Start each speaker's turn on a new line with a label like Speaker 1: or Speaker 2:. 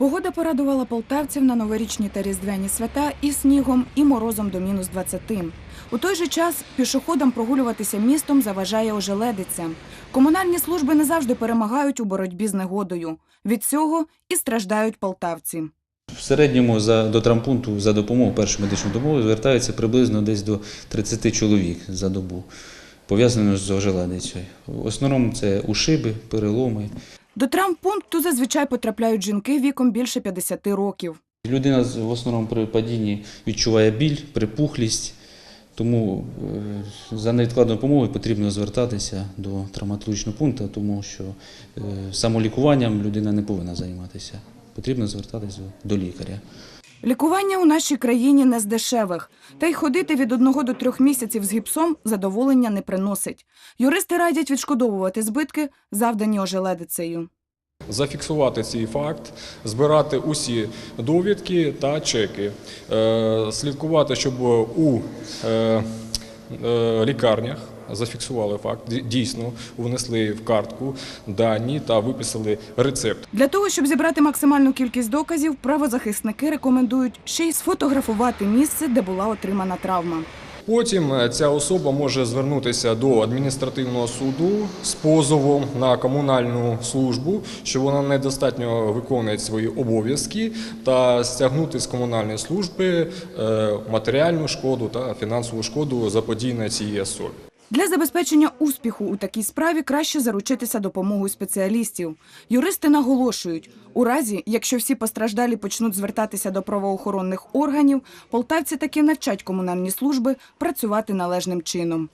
Speaker 1: Погода порадувала полтавців на новорічні та різдвяні свята і снігом, і морозом до мінус 20. У той же час пішоходам прогулюватися містом заважає ожеледиця. Комунальні служби не завжди перемагають у боротьбі з негодою. Від цього і страждають полтавці.
Speaker 2: В середньому за, до травмпункту за допомогою першої медичної допомоги звертається приблизно десь до 30 чоловік за добу, пов'язано з ожеледицею. В основному це ушиби, переломи.
Speaker 1: До травмпункту зазвичай потрапляють жінки віком більше 50 років.
Speaker 2: Людина в основному при падінні відчуває біль, припухлість, тому е, за невідкладною допомогою потрібно звертатися до травматологічного пункту, тому що е, самолікуванням людина не повинна займатися. Потрібно звертатися до лікаря.
Speaker 1: Лікування у нашій країні не з дешевих, та й ходити від одного до трьох місяців з гіпсом задоволення не приносить. Юристи радять відшкодовувати збитки, завдані ожеледицею.
Speaker 3: Зафіксувати цей факт, збирати усі довідки та чеки, Е, слідкувати, щоб у е, лікарнях зафіксували факт, дійсно внесли в картку дані та виписали рецепт.
Speaker 1: Для того, щоб зібрати максимальну кількість доказів, правозахисники рекомендують ще й сфотографувати місце, де була отримана травма.
Speaker 3: Потім е, ця особа може звернутися до адміністративного суду з позовом на комунальну службу, що вона недостатньо виконує свої обов'язки, та стягнути з комунальної служби е, матеріальну шкоду та фінансову шкоду заподійне цій особі.
Speaker 1: Для забезпечення успіху у такій справі краще заручитися допомогою спеціалістів. Юристи наголошують, у разі, якщо всі постраждалі почнуть звертатися до правоохоронних органів, полтавці таки навчать комунальні служби працювати належним чином.